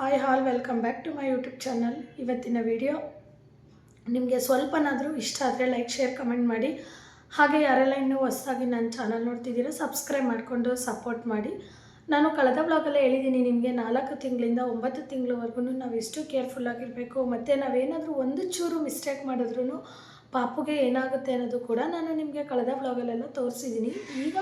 Hi all welcome back to my YouTube channel ಇವತ್ತಿನ video ನಿಮಗೆ ಸ್ವಲ್ಪನಾದರೂ ಇಷ್ಟ ಆದರೆ ಲೈಕ್ ಶೇರ್ ಕಮೆಂಟ್ ಮಾಡಿ. ಹಾಗೆ ಯಾರೆಲ್ಲ ಇನ್ನೂ ಹೊಸದಾಗಿ ನನ್ನ ಚಾನಲ್ ನೋಡ್ತಿದ್ದೀರೋ ಸಬ್ಸ್ಕ್ರೈಬ್ ಮಾಡಿಕೊಂಡು ಸಪೋರ್ಟ್ ಮಾಡಿ. ನಾನು ಕಳೆದ ಬ್ಲಾಗಲ್ಲೇ ಹೇಳಿದ್ದೀನಿ, ನಿಮಗೆ ನಾಲ್ಕು ತಿಂಗಳಿಂದ ಒಂಬತ್ತು ತಿಂಗಳವರೆಗೂ ನಾವು ಎಷ್ಟು ಕೇರ್ಫುಲ್ಲಾಗಿರಬೇಕು ಮತ್ತು ನಾವೇನಾದರೂ ಒಂದು ಚೂರು ಮಿಸ್ಟೇಕ್ ಮಾಡಿದ್ರೂ ಪಾಪುಗೆ ಏನಾಗುತ್ತೆ ಅನ್ನೋದು ಕೂಡ ನಾನು ನಿಮಗೆ ಕಳೆದ ಬ್ಲಾಗಲ್ಲೆಲ್ಲ ತೋರಿಸಿದ್ದೀನಿ. ಈಗ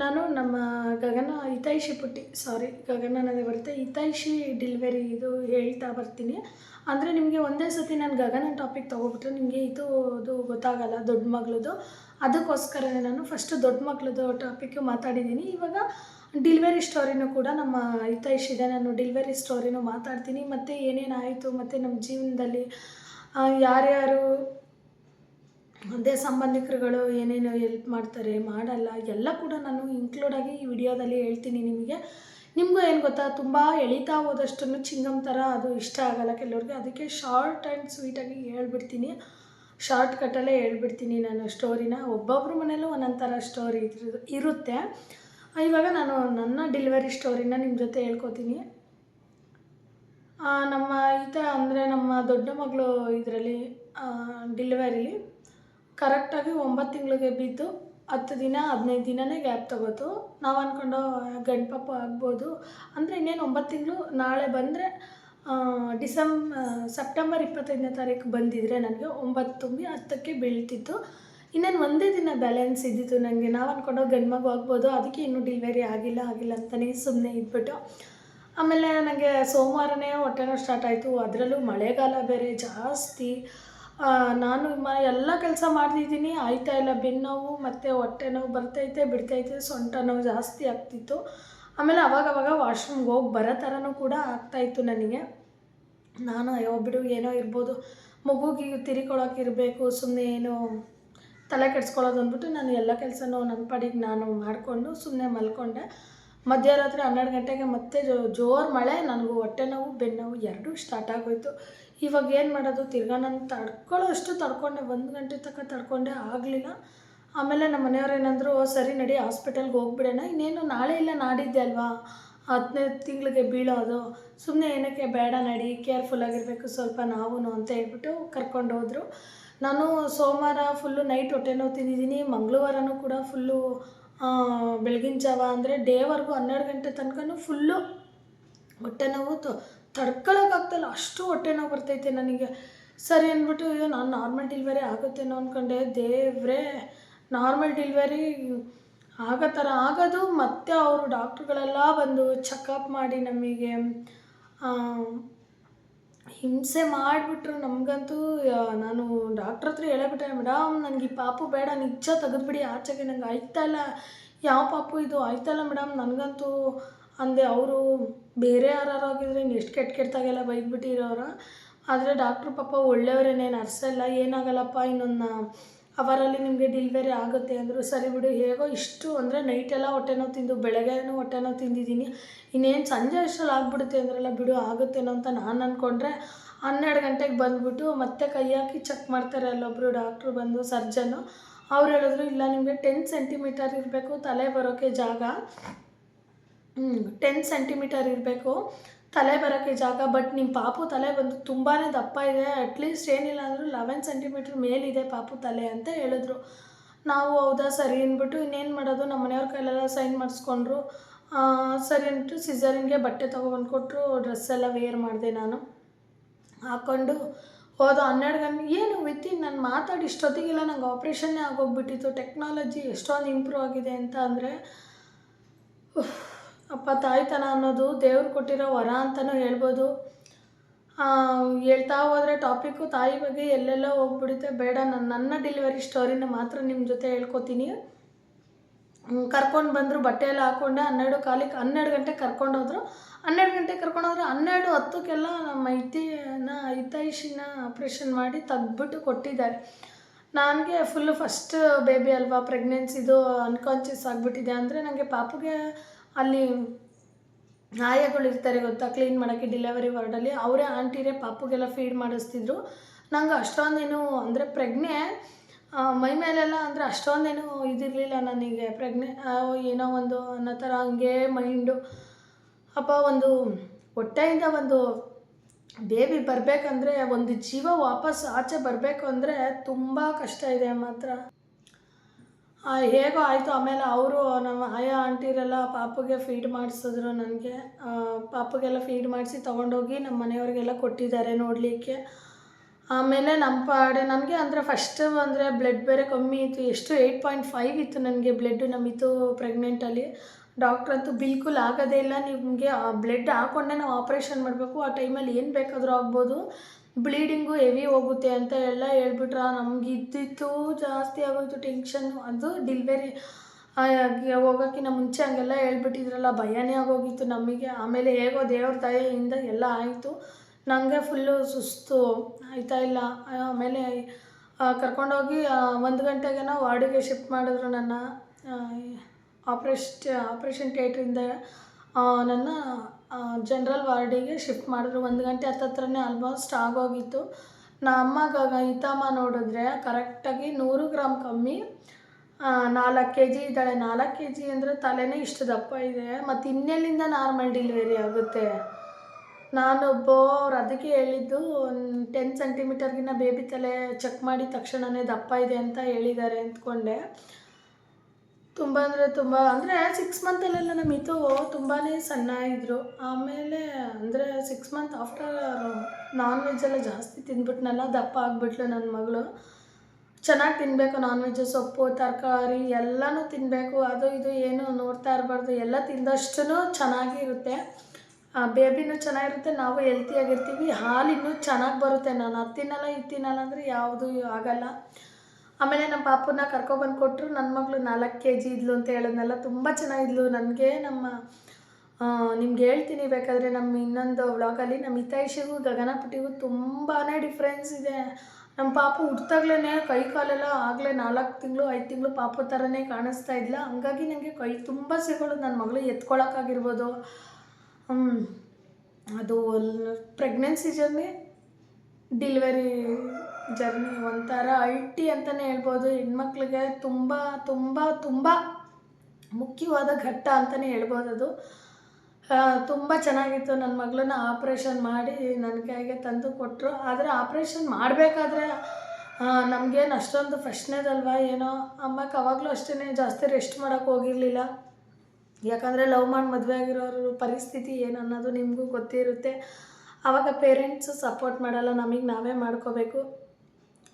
ನಾನು ನಮ್ಮ ಗಗನ ಹಿತೈಷಿ ಪುಟ್ಟಿ ಸಾರಿ ಗಗನ ಬರುತ್ತೆ. ಹಿತೈಷಿ ಡಿಲಿವರಿ ಇದು ಹೇಳ್ತಾ ಬರ್ತೀನಿ. ಅಂದರೆ ನಿಮಗೆ ಒಂದೇ ಸತಿ ನಾನು ಗಗನ ಟಾಪಿಕ್ ತೊಗೊಬಿಟ್ರೆ ನಿಮಗೆ ಇದು, ಅದು ಗೊತ್ತಾಗಲ್ಲ ದೊಡ್ಡ ಮಗಳದು. ಅದಕ್ಕೋಸ್ಕರನೇ ನಾನು ಫಸ್ಟು ದೊಡ್ಡ ಮಗಳದು ಟಾಪಿಕ್ ಮಾತಾಡಿದ್ದೀನಿ ಇವಾಗ ಡಿಲಿವರಿ ಸ್ಟೋರಿನೂ ಕೂಡ ನಮ್ಮ ಹಿತೈಷಿದೆ ನಾನು ಡಿಲಿವರಿ ಸ್ಟೋರಿನೂ ಮಾತಾಡ್ತೀನಿ. ಮತ್ತು ಏನೇನಾಯಿತು ಮತ್ತು ನಮ್ಮ ಜೀವನದಲ್ಲಿ ಯಾರ್ಯಾರು ಅದೇ ಸಂಬಂಧಿಕರುಗಳು ಏನೇನು ಹೆಲ್ಪ್ ಮಾಡ್ತಾರೆ, ಮಾಡಲ್ಲ, ಎಲ್ಲ ಕೂಡ ನಾನು ಇನ್ಕ್ಲೂಡಾಗಿ ಈ ವಿಡಿಯೋದಲ್ಲಿ ಹೇಳ್ತೀನಿ ನಿಮಗೆ. ನಿಮಗೂ ಏನು ಗೊತ್ತಾ, ತುಂಬ ಎಳಿತಾ ಹೋದಷ್ಟು ಚಿಂಗಮ್ ಥರ ಅದು ಇಷ್ಟ ಆಗಲ್ಲ ಕೆಲವ್ರಿಗೆ. ಅದಕ್ಕೆ ಶಾರ್ಟ್ ಆ್ಯಂಡ್ ಸ್ವೀಟಾಗಿ ಹೇಳ್ಬಿಡ್ತೀನಿ. ಶಾರ್ಟ್ ಕಟ್ಟಲ್ಲೇ ಹೇಳ್ಬಿಡ್ತೀನಿ ನಾನು ಸ್ಟೋರಿನ ಒಬ್ಬೊಬ್ಬರ ಮನೇಲೂ ಒಂದೊಂದು ಥರ ಸ್ಟೋರಿ ಇರುತ್ತೆ. ಇವಾಗ ನಾನು ನನ್ನ ಡೆಲಿವರಿ ಸ್ಟೋರಿನ ನಿಮ್ಮ ಜೊತೆ ಹೇಳ್ಕೊತೀನಿ. ನಮ್ಮ ಈತ ಅಂದರೆ ನಮ್ಮ ದೊಡ್ಡ ಮಗಳು ಇದರಲ್ಲಿ ಡಿಲಿವರಿಲಿ ಕರೆಕ್ಟಾಗಿ ಒಂಬತ್ತು ತಿಂಗಳಿಗೆ ಬಿದ್ದು ಹತ್ತು ದಿನ, ಹದಿನೈದು ದಿನನೇ ಗ್ಯಾಪ್ ತಗೋತು ನಾವು ಅಂದ್ಕೊಂಡು ಗಂಡಪಾಪ ಆಗ್ಬೋದು. ಅಂದರೆ ಇನ್ನೇನು ಒಂಬತ್ತು ತಿಂಗಳು ನಾಳೆ ಬಂದರೆ ಡಿಸೆಂಬ್ ಸೆಪ್ಟೆಂಬರ್ ಇಪ್ಪತ್ತೈದನೇ ತಾರೀಕು ಬಂದಿದ್ರೆ ನನಗೆ ಒಂಬತ್ತು ತುಂಬಿ ಹತ್ತಕ್ಕೆ ಬೀಳ್ತಿತ್ತು. ಇನ್ನೇನು ಒಂದೇ ದಿನ ಬ್ಯಾಲೆನ್ಸ್ ಇದ್ದಿತ್ತು ನನಗೆ ನಾವು ಅಂದ್ಕೊಂಡು ಗಂಡು ಮಗು ಆಗ್ಬೋದು. ಅದಕ್ಕೆ ಇನ್ನೂ ಡಿಲಿವರಿ ಆಗಿಲ್ಲ ಆಗಿಲ್ಲ ಅಂತಲೇ ಸುಮ್ಮನೆ ಇದ್ಬಿಟ್ಟು. ಆಮೇಲೆ ನನಗೆ ಸೋಮವಾರನೇ ಹೊಟ್ಟೆನೋ ಸ್ಟಾರ್ಟ್ ಆಯಿತು. ಅದರಲ್ಲೂ ಮಳೆಗಾಲ ಬೇರೆ ಜಾಸ್ತಿ. ನಾನು ಮ ಎಲ್ಲ ಕೆಲಸ ಮಾಡ್ತಿದ್ದೀನಿ. ಆಯ್ತಾ ಇಲ್ಲ ಬೆನ್ನೋವು ಮತ್ತು ಹೊಟ್ಟೆ ನೋವು ಬರ್ತೈತೆ, ಬಿಡ್ತೈತೆ, ಸೊಂಟ ನೋವು ಜಾಸ್ತಿ ಆಗ್ತಿತ್ತು. ಆಮೇಲೆ ಅವಾಗವಾಗ ಅವಾಗ ವಾಶ್ರೂಮ್ಗೆ ಹೋಗಿ ಬರೋ ಥರನೂ ಕೂಡ ಆಗ್ತಾಯಿತ್ತು ನನಗೆ. ನಾನು, ಅಯ್ಯೋ, ಬಿಡು, ಏನೋ ಇರ್ಬೋದು. ಮಗುಗೆ ತಿರ್ಕೊಳಕ್ಕಿರಬೇಕು ಸುಮ್ಮನೆ ಏನೋ ತಲೆ ಕೆಡ್ಸ್ಕೊಳ್ಳೋದು ಅಂದ್ಬಿಟ್ಟು ನಾನು ಎಲ್ಲ ಕೆಲಸನೂ ನನ್ನ ಪಾಡಿಗೆ ನಾನು ಮಾಡಿಕೊಂಡು ಸುಮ್ಮನೆ ಮಲ್ಕೊಂಡೆ. ಮಧ್ಯರಾತ್ರಿ ಹನ್ನೆರಡು ಗಂಟೆಗೆ ಮತ್ತೆ ಜೋರು ಮಳೆ. ನನಗೂ ಹೊಟ್ಟೆ ನೋವು ಬೆನ್ನೋವು ಎರಡೂ ಸ್ಟಾರ್ಟ್ ಆಗೋಯ್ತು. ಇವಾಗ ಏನು ಮಾಡೋದು? ತಿರ್ಗಾ ನಾನು ತಡ್ಕೊಳ್ಳೋ ಅಷ್ಟು ತಡ್ಕೊಂಡೆ, ಒಂದು ಗಂಟೆ ತನಕ ತಡ್ಕೊಂಡೆ ಆಗಲಿಲ್ಲ. ಆಮೇಲೆ ನಮ್ಮ ಮನೆಯವ್ರು ಏನಂದ್ರು ಸರಿ ನಡಿ ಹಾಸ್ಪಿಟಲ್ಗೆ ಹೋಗ್ಬಿಡೋಣ. ಇನ್ನೇನು ನಾಳೆ ಇಲ್ಲ, ನಾಡಿದ್ದೆ ಅಲ್ವಾ? ಹದಿನೈದು ತಿಂಗಳಿಗೆ ಬೀಳೋದು ಸುಮ್ಮನೆ ಏನಕ್ಕೆ ಬೇಡ ನಡಿ ಕೇರ್ಫುಲ್ಲಾಗಿರಬೇಕು ಸ್ವಲ್ಪ ನಾವು ಅಂತ ಹೇಳ್ಬಿಟ್ಟು ಕರ್ಕೊಂಡು ಹೋದರು. ನಾನು ಸೋಮವಾರ ಫುಲ್ಲು ನೈಟ್ ಹೊಟ್ಟೆ ನೋವು ತಿಂದಿದ್ದೀನಿ. ಮಂಗಳವಾರನೂ ಕೂಡ ಫುಲ್ಲು ಬೆಳಗಿನ ಜಾವ ಅಂದರೆ ಡೇವರೆಗೂ ಹನ್ನೆರಡು ಗಂಟೆ ತನಕನೂ ಫುಲ್ಲು ಹೊಟ್ಟೆ ನೋವು ತಡ್ಕೊಳಕ್ಕಾಗ್ತಲ್ಲ. ಅಷ್ಟು ಹೊಟ್ಟೆ ನೋವು ಬರ್ತೈತೆ ನನಗೆ. ಸರಿ ಅಂದ್ಬಿಟ್ಟು, ಅಯ್ಯೋ, ನಾನು ನಾರ್ಮಲ್ ಡೆಲಿವರಿ ಆಗುತ್ತೇನೋ ಅಂದ್ಕೊಂಡೆ ದೇವ್ರೇ ನಾರ್ಮಲ್ ಡೆಲಿವರಿ ಆಗೋ ಥರ ಆಗೋದು. ಮತ್ತೆ ಅವರು ಡಾಕ್ಟ್ರುಗಳೆಲ್ಲ ಬಂದು ಚೆಕಪ್ ಮಾಡಿ ನಮಗೆ ಹಿಂಸೆ ಮಾಡಿಬಿಟ್ರು. ನಮಗಂತೂ ನಾನು ಡಾಕ್ಟ್ರ್ ಹತ್ರ ಹೇಳಬಿಟ್ಟೆ ಮೇಡಮ್, ನನಗೆ ಈ ಪಾಪು ಬೇಡ, ನಿಜ ತೆಗೆದ್ಬಿಡಿ. ಆಚೆಗೆ ನಂಗೆ ಆಯ್ತಲ್ಲ ಯಾವ ಪಾಪು ಇದು? ಆಯ್ತಲ್ಲ ಮೇಡಮ್. ನನಗಂತೂ ಅಂದೆ ಅವರು ಬೇರೆ ಯಾರು ಆಗಿದ್ರೆ ಇನ್ನು ಎಷ್ಟು ಕೆಟ್ಟ ಕೆಟ್ಟದಾಗೆಲ್ಲ ಬೈದ್ಬಿಟ್ಟಿರೋರು. ಆದರೆ ಡಾಕ್ಟ್ರು ಪಾಪ ಒಳ್ಳೆಯವರೇನೆ ನರ್ಸ್ ಎಲ್ಲ ಏನಾಗಲ್ಲಪ್ಪ ಇನ್ನೊಂದು ಅವರಲ್ಲಿ ನಿಮಗೆ ಡೆಲಿವರಿ ಆಗುತ್ತೆ ಅಂದರು, ಸರಿ ಬಿಡು, ಹೇಗೋ ಇಷ್ಟು ಅಂದರೆ ನೈಟೆಲ್ಲ ಹೊಟ್ಟೆ ನೋವು ತಿಂದು, ಬೆಳಗ್ಗೆನೂ ಹೊಟ್ಟೆ ನೋವು ತಿಂದಿದ್ದೀನಿ. ಇನ್ನೇನು ಸಂಜೆ ಅಷ್ಟರಲ್ಲಿ ಆಗ್ಬಿಡುತ್ತೆ ಅಂದ್ರಲ್ಲ, ಬಿಡು ಆಗುತ್ತೇನೋ ಅಂತ ನಾನು ಅಂದ್ಕೊಂಡ್ರೆ ಹನ್ನೆರಡು ಗಂಟೆಗೆ ಬಂದುಬಿಟ್ಟು ಮತ್ತೆ ಕೈ ಹಾಕಿ ಚೆಕ್ ಮಾಡ್ತಾರೆ ಅಲ್ಲೊಬ್ಬರು ಡಾಕ್ಟ್ರು ಬಂದು ಸರ್ಜನ್ನು ಅವ್ರು ಹೇಳಿದ್ರು, ಇಲ್ಲ, ನಿಮಗೆ ಟೆನ್ ಸೆಂಟಿಮೀಟರ್ ಇರಬೇಕು, ತಲೆ ಬರೋಕ್ಕೆ ಜಾಗ. ಟೆನ್ ಸೆಂಟಿಮೀಟರ್ ಇರಬೇಕು. ತಲೆ ಬರೋಕ್ಕೆ ಜಾಗ ಬಟ್ ನಿಮ್ಮ ಪಾಪು ತಲೆ ಬಂದು ತುಂಬಾ ದಪ್ಪ ಇದೆ. ಅಟ್ಲೀಸ್ಟ್ ಏನಿಲ್ಲ ಅಂದರೂ ಲೆವೆನ್ ಸೆಂಟಿಮೀಟ್ರ್ ಮೇಲಿದೆ ಪಾಪು ತಲೆ ಅಂತ ಹೇಳಿದ್ರು. ನಾವು ಹೌದಾ, ಸರಿ ಅಂದ್ಬಿಟ್ಟು ಇನ್ನೇನು ಮಾಡೋದು? ನಮ್ಮ ಮನೆಯವ್ರ ಕೈಲೆಲ್ಲ ಸೈನ್ ಮಾಡಿಸ್ಕೊಂಡ್ರು. ಸರಿ ಅಂದ್ಬಿಟ್ಟು ಸಿಸರಿನ್ಗೆ ಬಟ್ಟೆ ತೊಗೊಬಂದು ಕೊಟ್ಟರು ಡ್ರೆಸ್ ಎಲ್ಲ ವೇರ್ ಮಾಡಿದೆ ನಾನು. ಹಾಕ್ಕೊಂಡು ಹೋದ ಹನ್ನೆರಡು ಗಂಟೆ, ಏನು ವಿತಿನ್ ನಾನು ಮಾತಾಡಿ ಇಷ್ಟೊತ್ತಿಗೆಲ್ಲ ನಂಗೆ ಆಪ್ರೇಷನ್ನೇ ಆಗೋಗ್ಬಿಟ್ಟಿತ್ತು. ಟೆಕ್ನಾಲಜಿ ಎಷ್ಟೊಂದು ಇಂಪ್ರೂವ್ ಆಗಿದೆ ಅಂತ ಅಂದರೆ ಅಪ್ಪ, ತಾಯ್ತನ ಅನ್ನೋದು ದೇವ್ರು ಕೊಟ್ಟಿರೋ ವರ ಅಂತಲೂ ಹೇಳ್ಬೋದು. ಹೇಳ್ತಾ ಹೋದರೆ ಟಾಪಿಕ್ಕು ತಾಯಿ ಬಗ್ಗೆ ಎಲ್ಲೆಲ್ಲ ಹೋಗ್ಬಿಡುತ್ತೆ. ಬೇಡ, ನಾನು, ನನ್ನ ಡೆಲಿವರಿ ಸ್ಟೋರಿನ ಮಾತ್ರ ನಿಮ್ಮ ಜೊತೆ ಹೇಳ್ಕೊತೀನಿ. ಕರ್ಕೊಂಡು ಬಂದರು ಬಟ್ಟೆ ಎಲ್ಲ ಹಾಕ್ಕೊಂಡೆ ಹನ್ನೆರಡು ಕಾಲಿಗೆ ಹನ್ನೆರಡು ಗಂಟೆಗೆ ಕರ್ಕೊಂಡೋದ್ರು ಹನ್ನೆರಡು ಗಂಟೆಗೆ ಕರ್ಕೊಂಡೋದ್ರು ಹನ್ನೆರಡು ಹತ್ತಕ್ಕೆಲ್ಲ ನಮ್ಮ ಐತಿನ ಹಿತೈಷಿನ ಆಪ್ರೇಷನ್ ಮಾಡಿ ತೆಗ್ದುಬಿಟ್ಟು ಕೊಟ್ಟಿದ್ದಾರೆ. ನನಗೆ ಫುಲ್ಲು ಫಸ್ಟ್ ಬೇಬಿ ಅಲ್ವಾ ಪ್ರೆಗ್ನೆನ್ಸಿದು ಅನ್ಕಾನ್ಷಿಯಸ್ ಆಗಿಬಿಟ್ಟಿದೆ. ಅಂದರೆ ನನಗೆ ಪಾಪುಗೆ ಅಲ್ಲಿ ಆಯಗಳು ಇರ್ತಾರೆ ಗೊತ್ತಾ ಕ್ಲೀನ್ ಮಾಡೋಕ್ಕೆ ಡಿಲೆವರಿ ವಾರ್ಡಲ್ಲಿ ಅವರೇ ಆಂಟಿರೇ ಪಾಪುಗೆಲ್ಲ ಫೀಡ್ ಮಾಡಿಸ್ತಿದ್ರು. ನಂಗೆ ಅಷ್ಟೊಂದೇನು ಅಂದರೆ ಪ್ರಜ್ಞೆ ಮೈ ಮೇಲೆಲ್ಲ ಅಂದರೆ ಅಷ್ಟೊಂದೇನು ಇದಿರಲಿಲ್ಲ ನನಗೆ. ಪ್ರಜ್ಞೆ ಏನೋ ಒಂದು ಅನ್ನೋ ಥರ ಹಂಗೆ ಮೈಂಡು ಅಪ್ಪ ಒಂದು ಹೊಟ್ಟೆಯಿಂದ ಒಂದು ಬೇಬಿ ಬರಬೇಕಂದ್ರೆ, ಒಂದು ಜೀವ ವಾಪಸ್ ಆಚೆ ಬರಬೇಕು ಅಂದರೆ ತುಂಬ ಕಷ್ಟ ಇದೆ ಮಾತ್ರ. ಹೇಗೋ ಆಯಿತು. ಆಮೇಲೆ ಅವರು ನಮ್ಮ ಆಯಾ ಆಂಟಿರೆಲ್ಲ ಪಾಪುಗೆ ಫೀಡ್ ಮಾಡಿಸಿದ್ರು ನನಗೆ. ಪಾಪಗೆಲ್ಲ ಫೀಡ್ ಮಾಡಿಸಿ ತೊಗೊಂಡೋಗಿ ನಮ್ಮ ಮನೆಯವ್ರಿಗೆಲ್ಲ ಕೊಟ್ಟಿದ್ದಾರೆ ನೋಡಲಿಕ್ಕೆ. ಆಮೇಲೆ ನಮ್ಮ ಪಾಡೆ, ನನಗೆ ಅಂದರೆ ಫಸ್ಟ್ ಅಂದರೆ ಬ್ಲಡ್ ಬೇರೆ ಕಮ್ಮಿ ಇತ್ತು. ಎಷ್ಟು ಏಯ್ಟ್ ಪಾಯಿಂಟ್ ಫೈವ್ ಇತ್ತು ನನಗೆ ಬ್ಲಡ್ ನಮ್ಮಿತ್ತು ಪ್ರೆಗ್ನೆಂಟಲ್ಲಿ ಡಾಕ್ಟ್ರ್ ಅಂತೂ ಬಿಲ್ಕುಲ್ ಆಗೋದೇ ಇಲ್ಲ. ನಿಮಗೆ ಬ್ಲಡ್ ಹಾಕ್ಕೊಂಡೆ ನಾವು ಆಪ್ರೇಷನ್ ಮಾಡಬೇಕು. ಆ ಟೈಮಲ್ಲಿ ಏನು ಬೇಕಾದರೂ ಆಗ್ಬೋದು. ಬ್ಲೀಡಿಂಗು ಹೆವಿ ಹೋಗುತ್ತೆ ಅಂತ ಎಲ್ಲ ಹೇಳ್ಬಿಟ್ರ. ನಮ್ಗೆ ಇದ್ದಿತ್ತು ಜಾಸ್ತಿ ಆಗೋಯ್ತು ಟೆನ್ಷನ್ನು ಅದು ಡಿಲ್ವರಿ ಹೋಗೋಕ್ಕಿಂತ ಮುಂಚೆ ಹಂಗೆಲ್ಲ ಹೇಳ್ಬಿಟ್ಟಿದ್ರಲ್ಲ, ಭಯನೇ ಆಗೋಗಿತ್ತು ನಮಗೆ. ಆಮೇಲೆ ಹೇಗೋ ದೇವ್ರ ದಯೆಯಿಂದ ಎಲ್ಲ ಆಯಿತು. ನನಗೆ ಫುಲ್ಲು ಸುಸ್ತು, ಆಯ್ತಾ ಇಲ್ಲ. ಆಮೇಲೆ ಕರ್ಕೊಂಡೋಗಿ ಒಂದು ನಾವು ವಾರ್ಡಿಗೆ ಶಿಫ್ಟ್ ಮಾಡಿದ್ರು ನನ್ನ ಆಪ್ರೇಷ್, ಆಪ್ರೇಷನ್ ಥಿಯೇಟ್ರಿಂದ ನನ್ನ ಜನ್ರಲ್ ವಾರ್ಡಿಗೆ ಶಿಫ್ಟ್ ಮಾಡಿದ್ರು. ಒಂದು ಗಂಟೆ ಹತ್ತತ್ರನೇ ಆಲ್ಮೋಸ್ಟ್ ಆಗೋಗಿತ್ತು. ನಮ್ಮ ಅಮ್ಮಗ ಹಿತಮ್ಮ ನೋಡಿದ್ರೆ ಕರೆಕ್ಟಾಗಿ ನೂರು ಗ್ರಾಮ್ ಕಮ್ಮಿ ನಾಲ್ಕು ಕೆ ಜಿ ಇದ್ದಾಳೆ. ನಾಲ್ಕು ಕೆ ಜಿ ಅಂದರೆ ತಲೆನೇ ಇಷ್ಟು ದಪ್ಪ ಇದೆ. ಮತ್ತು ಇನ್ನೆಲ್ಲಿಂದ ನಾರ್ಮಲ್ ಡೆಲಿವರಿ ಆಗುತ್ತೆ? ನಾನೊಬ್ಬ ಅವ್ರು ಅದಕ್ಕೆ ಹೇಳಿದ್ದು ಟೆನ್ ಸೆಂಟಿಮೀಟರ್ಗಿನ್ನ ಬೇಬಿ ತಲೆ ಚೆಕ್ ಮಾಡಿದ ತಕ್ಷಣವೇ ದಪ್ಪ ಇದೆ ಅಂತ ಹೇಳಿದ್ದಾರೆ ಅಂದ್ಕೊಂಡೆ. ತುಂಬ ಅಂದರೆ ತುಂಬ, ಅಂದರೆ ಸಿಕ್ಸ್ ಮಂತಲ್ಲೆಲ್ಲ ನಮ್ಮ ಇತು ತುಂಬಾ ಸಣ್ಣ ಇದ್ದರು ಆಮೇಲೆ ಅಂದರೆ six month after non veg ಎಲ್ಲ ಜಾಸ್ತಿ ತಿಂದ್ಬಿಟ್ನಲ್ಲ ದಪ್ಪ ಆಗಿಬಿಟ್ಲು ನನ್ನ ಮಗಳು. ಚೆನ್ನಾಗಿ ತಿನ್ನಬೇಕು ನಾನ್ ವೆಜ್ ಸೊಪ್ಪು, ತರಕಾರಿ ಎಲ್ಲನೂ ತಿನ್ನಬೇಕು ಅದು ಇದು ಏನು ನೋಡ್ತಾ ಇರಬಾರ್ದು. ಎಲ್ಲ ತಿಂದಷ್ಟು ಚೆನ್ನಾಗಿರುತ್ತೆ ಬೇಬಿನೂ ಚೆನ್ನಾಗಿರುತ್ತೆ, ನಾವು ಹೆಲ್ತಿಯಾಗಿರ್ತೀವಿ ಹಾಲು ಇನ್ನೂ ಚೆನ್ನಾಗಿ ಬರುತ್ತೆ. ನಾನು ಅದು ತಿನ್ನಲ್ಲ ಇದು ತಿನ್ನಲ್ಲ ಅಂದರೆ ಯಾವುದೂ ಆಗಲ್ಲ. ಆಮೇಲೆ ನಮ್ಮ ಪಾಪುನ ಕರ್ಕೊಬಂದು ಕೊಟ್ಟರು ನನ್ನ ಮಗಳು ನಾಲ್ಕು ಕೆ ಜಿ ಇದ್ಲು ಅಂತ ಹೇಳಿದ್ನಲ್ಲ ತುಂಬ ಚೆನ್ನಾಗಿದ್ಲು. ನನಗೆ ನಮ್ಮ ನಿಮ್ಗೆ ಹೇಳ್ತೀನಿ. ಬೇಕಾದರೆ ನಮ್ಮ ಇನ್ನೊಂದು ವ್ಲಾಗಲ್ಲಿ ನಮ್ಮ ಹಿತೈಷಿಗೂ ಗಗನಪುಟಿಗೂ ತುಂಬಾ ಡಿಫ್ರೆನ್ಸ್ ಇದೆ. ನಮ್ಮ ಪಾಪು ಹುಡ್ತಾಗ್ಲೇ ಕೈ ಕಾಲೆಲ್ಲ ಆಗಲೇ ನಾಲ್ಕು ತಿಂಗಳು, ಐದು ತಿಂಗಳು ಪಾಪು ಥರನೇ ಕಾಣಿಸ್ತಾ ಇದ್ಲ. ಹಂಗಾಗಿ ನನಗೆ ಕೈ ತುಂಬ ಸಿಗೋಳು. ನನ್ನ ಮಗಳು ಎತ್ಕೊಳಕ್ಕಾಗಿರ್ಬೋದು ಅದು ಪ್ರೆಗ್ನೆನ್ಸಿ ಜರ್ನಿ ಡಿಲಿವರಿ ಜರ್ನಿ ಒಂಥರ ಅಲ್ಟಿ ಅಂತಲೇ ಹೇಳ್ಬೋದು. ಹೆಣ್ಮಕ್ಳಿಗೆ ತುಂಬ ತುಂಬ ತುಂಬ ಮುಖ್ಯವಾದ ಘಟ್ಟ ಅಂತಲೇ ಹೇಳ್ಬೋದು ಅದು. ತುಂಬ ಚೆನ್ನಾಗಿತ್ತು. ನನ್ನ ಮಗಳನ್ನ ಆಪ್ರೇಷನ್ ಮಾಡಿ ನನ್ನ ಕೈಗೆ ತಂದು ಕೊಟ್ಟರು ಆದರೆ ಆಪ್ರೇಷನ್ ಮಾಡಬೇಕಾದ್ರೆ ನಮಗೇನು ಅಷ್ಟೊಂದು ಫಸ್ಟ್ನೇದಲ್ವ ಏನೋ? ಅಮ್ಮಕ್ಕೆ ಅವಾಗಲೂ ಅಷ್ಟೇ ಜಾಸ್ತಿ ರೆಸ್ಟ್ ಮಾಡೋಕ್ಕೆ ಹೋಗಿರಲಿಲ್ಲ. ಯಾಕಂದರೆ ಲವ್ ಮಾಡಿ ಮದುವೆ ಆಗಿರೋರು ಪರಿಸ್ಥಿತಿ ಏನು ಅನ್ನೋದು ನಿಮಗೂ ಗೊತ್ತಿರುತ್ತೆ. ಆವಾಗ ಪೇರೆಂಟ್ಸು ಸಪೋರ್ಟ್ ಮಾಡಲ್ಲ. ನಮಗೆ ನಾವೇ ಮಾಡ್ಕೋಬೇಕು.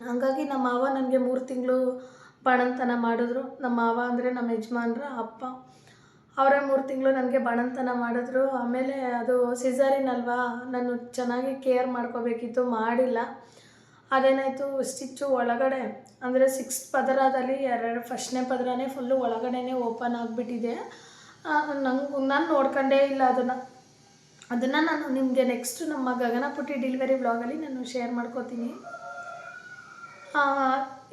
ಹಂಗಾಗಿ ನಮ್ಮ ಮಾವ ನನಗೆ ಮೂರು ತಿಂಗಳು ಬಾಣಂತನ ಮಾಡಿದ್ರು. ನಮ್ಮ ಮಾವ ಅಂದರೆ ನಮ್ಮ ಯಜಮಾನ್ರ, ಅಪ್ಪ ಅವರೇ ಮೂರು ತಿಂಗಳು ನನಗೆ ಬಾಣಂತನ ಮಾಡಿದ್ರು. ಆಮೇಲೆ ಅದು ಸಿಸರಿನ್ ಅಲ್ವಾ? ನಾನು ಚೆನ್ನಾಗಿ ಕೇರ್ ಮಾಡ್ಕೋಬೇಕಿತ್ತು, ಮಾಡಿಲ್ಲ. ಅದೇನಾಯಿತು ಸ್ಟಿಚ್ಚು ಒಳಗಡೆ, ಅಂದರೆ ಸಿಕ್ಸ್ ಪದರದಲ್ಲಿ ಎರಡು ಫಸ್ಟ್ನೇ ಪದರನೇ ಫುಲ್ಲು ಒಳಗಡೆನೇ ಓಪನ್ ಆಗಿಬಿಟ್ಟಿದೆ. ನಂಗೆ, ನಾನು ನೋಡ್ಕೊಂಡೇ ಇಲ್ಲ ಅದನ್ನು. ಅದನ್ನು ನಾನು ನಿಮಗೆ ನೆಕ್ಸ್ಟ್ ನಮ್ಮ ಗಗನಪುಟ್ಟಿ ಡೆಲಿವರಿ ಬ್ಲಾಗಲ್ಲಿ ನಾನು ಶೇರ್ ಮಾಡ್ಕೋತೀನಿ.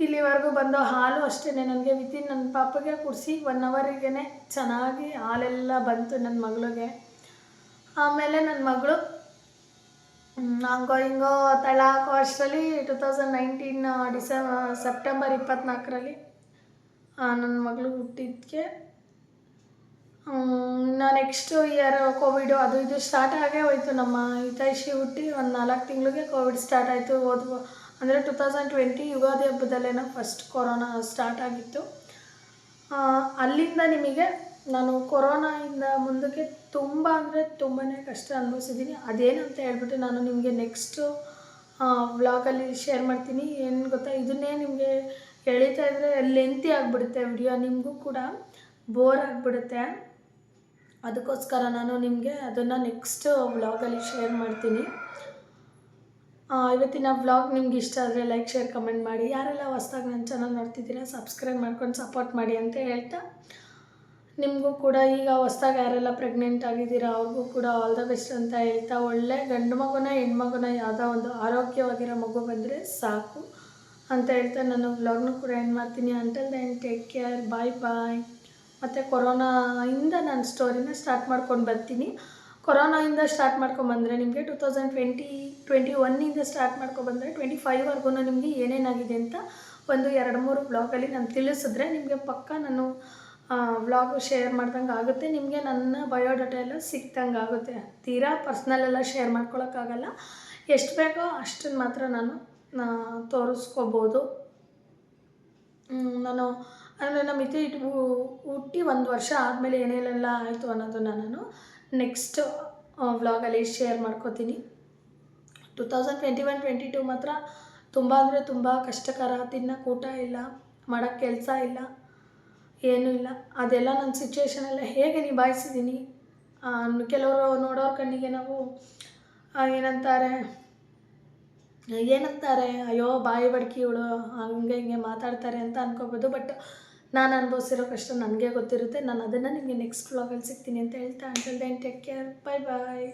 ಇಲ್ಲಿವರೆಗೂ ಬಂದು ಹಾಲು ಅಷ್ಟೇ ನನಗೆ ವಿತಿನ್ ನನ್ನ ಪಾಪಗೆ ಕುಡಿಸಿ ಒನ್ ಅವರಿಗೇ ಚೆನ್ನಾಗಿ ಹಾಲೆಲ್ಲ ಬಂತು ನನ್ನ ಮಗಳಿಗೆ. ಆಮೇಲೆ ನನ್ನ ಮಗಳು ಹಂಗೋ ಹಿಂಗೋ ತಳ ಹಾಕೋ ಅಷ್ಟರಲ್ಲಿ two thousand nineteen December September ಇಪ್ಪತ್ನಾಲ್ಕರಲ್ಲಿ ನನ್ನ ಮಗಳು ಹುಟ್ಟಿದ್ದಕ್ಕೆ ಇನ್ನು ನೆಕ್ಸ್ಟ್ ಇಯರ್ ಕೋವಿಡು ಅದು ಇದು ಸ್ಟಾರ್ಟ್ ಆಗೇ ಹೋಯ್ತು. ನಮ್ಮ ಹಿತೈಷಿ ಹುಟ್ಟಿ ಒಂದು ನಾಲ್ಕು ತಿಂಗಳಿಗೆ ಕೋವಿಡ್ ಸ್ಟಾರ್ಟ್ ಆಯಿತು. ಹೋದ ಅಂದರೆ ಟು ತೌಸಂಡ್ ಟ್ವೆಂಟಿ ಯುಗಾದಿ ಹಬ್ಬದಲ್ಲೇನೋ ಫಸ್ಟ್ ಕೊರೋನಾ ಸ್ಟಾರ್ಟ್ ಆಗಿತ್ತು. ಅಲ್ಲಿಂದ ನಿಮಗೆ ನಾನು ಕೊರೋನಾಯಿಂದ ಮುಂದಕ್ಕೆ ತುಂಬ ಅಂದರೆ ತುಂಬಾ ಕಷ್ಟ ಅನುಭವಿಸಿದ್ದೀನಿ. ಅದೇನಂತ ಹೇಳ್ಬಿಟ್ಟು ನಾನು ನಿಮಗೆ ನೆಕ್ಸ್ಟು ವ್ಲಾಗಲ್ಲಿ ಶೇರ್ ಮಾಡ್ತೀನಿ. ಏನು ಗೊತ್ತಾ? ಇದನ್ನೇ ನಿಮಗೆ ಎಳಿತಾ ಇದ್ದರೆ ಲೆಂತಿ ಆಗಿಬಿಡುತ್ತೆ ವಿಡಿಯೋ ನಿಮಗೂ ಕೂಡ ಬೋರ್ ಆಗಿಬಿಡುತ್ತೆ. ಅದಕ್ಕೋಸ್ಕರ ನಾನು ನಿಮಗೆ ಅದನ್ನು ನೆಕ್ಸ್ಟ್ ವ್ಲಾಗಲ್ಲಿ ಶೇರ್ ಮಾಡ್ತೀನಿ. ಇವತ್ತಿನ ವ್ಲಾಗ್ ನಿಮ್ಗೆ ಇಷ್ಟ ಆದರೆ ಲೈಕ್ ಶೇರ್ ಕಮೆಂಟ್ ಮಾಡಿ. ಯಾರೆಲ್ಲ ಹೊಸ್ದಾಗಿ ನನ್ನ ಚಾನಲ್ ನೋಡ್ತಿದ್ದೀರಾ ಸಬ್ಸ್ಕ್ರೈಬ್ ಮಾಡ್ಕೊಂಡು ಸಪೋರ್ಟ್ ಮಾಡಿ ಅಂತ ಹೇಳ್ತಾ, ನಿಮಗೂ ಕೂಡ ಈಗ ಹೊಸ್ದಾಗಿ ಯಾರೆಲ್ಲ ಪ್ರೆಗ್ನೆಂಟ್ ಆಗಿದ್ದೀರಾ, ಅವ್ರಿಗೂ ಕೂಡ ಆಲ್ ದ ಬೆಸ್ಟ್ ಅಂತ ಹೇಳ್ತಾ, ಒಳ್ಳೆ ಗಂಡು ಮಗುನ ಹೆಣ್ಮಗುನ ಯಾವುದೋ ಒಂದು ಆರೋಗ್ಯವಾಗಿರೋ ಮಗು ಬಂದರೆ ಸಾಕು ಅಂತ ಹೇಳ್ತಾ ನಾನು ವ್ಲಾಗ್ನು ಕೂಡ ಎಂಡ್ ಮಾಡ್ತೀನಿ. Until then take care bye bye ಮತ್ತು ಕೊರೋನಾಯಿಂದ ನಾನು ಸ್ಟೋರಿನ ಸ್ಟಾರ್ಟ್ ಮಾಡ್ಕೊಂಡು ಬರ್ತೀನಿ. ಕೊರೋನಾಯಿಂದ ಸ್ಟಾರ್ಟ್ ಮಾಡ್ಕೊಂಬಂದರೆ ನಿಮಗೆ ಟು ತೌಸಂಡ್ ಟ್ವೆಂಟಿ ಟ್ವೆಂಟಿ ಒನ್ನಿಂದ ಸ್ಟಾರ್ಟ್ ಮಾಡ್ಕೊಬಂದರೆ ಟ್ವೆಂಟಿ ಫೈವ್ವರೆಗೂ ನಿಮಗೆ ಏನೇನಾಗಿದೆ ಅಂತ ಒಂದು ಎರಡು ಮೂರು ಬ್ಲಾಗಲ್ಲಿ ನಾನು ತಿಳಿಸಿದ್ರೆ ನಿಮಗೆ ಪಕ್ಕ ನಾನು ಬ್ಲಾಗ್ ಶೇರ್ ಮಾಡ್ದಂಗೆ ಆಗುತ್ತೆ. ನಿಮಗೆ ನನ್ನ ಬಯೋಡಾಟಾ ಎಲ್ಲ ಸಿಕ್ದಂಗೆ ಆಗುತ್ತೆ. ತೀರಾ ಪರ್ಸ್ನಲ್ ಎಲ್ಲ ಶೇರ್ ಮಾಡ್ಕೊಳಕ್ಕಾಗಲ್ಲ ಎಷ್ಟು ಬೇಕೋ ಅಷ್ಟನ್ನು ಮಾತ್ರ ನಾನು ತೋರಿಸ್ಕೋಬೋದು. ನಾನು ಅಂದರೆ ನಮ್ಮ ಇತಿ ಇಟ್ಟು ಹುಟ್ಟಿ ಒಂದು ವರ್ಷ ಆದಮೇಲೆ ಏನೇನೆಲ್ಲ ಆಯಿತು ಅನ್ನೋದನ್ನು ನಾನು ನೆಕ್ಸ್ಟ್ ವ್ಲಾಗಲ್ಲಿ ಶೇರ್ ಮಾಡ್ಕೋತೀನಿ. Two thousand twenty one twenty two ಮಾತ್ರ ತುಂಬ ಅಂದರೆ ತುಂಬ ಕಷ್ಟಕರ ತಿನ್ನಕ್ಕೆ ಊಟ ಇಲ್ಲ ಮಾಡೋಕ್ಕೆ ಕೆಲಸ ಇಲ್ಲ, ಏನೂ ಇಲ್ಲ. ಅದೆಲ್ಲ ನನ್ನ ಸಿಚುವೇಶನ್ ಎಲ್ಲ ಹೇಗೆ ನಿಭಾಯಿಸಿದ್ದೀನಿ ಕೆಲವರು ನೋಡೋರ ಕಣ್ಣಿಗೆ ನಾವು ಏನಂತಾರೆ ಏನಂತಾರೆ, ಅಯ್ಯೋ, ಬಾಯಿ ಬಡ್ಕಿ ಇವಳು ಹಂಗೆ ಹಿಂಗೆ ಮಾತಾಡ್ತಾರೆ ಅಂತ ಅನ್ಕೋಬೋದು. ಬಟ್ ನಾನು ಅನುಭವಿಸಿರೋ ಕಷ್ಟ ನನಗೆ ಗೊತ್ತಿರುತ್ತೆ. ನಾನು ಅದನ್ನು ನಿಮಗೆ ನೆಕ್ಸ್ಟ್ ವ್ಲಾಗಲ್ಲಿ ಸಿಗ್ತೀನಿ ಅಂತ ಹೇಳ್ತಾ until then take care bye bye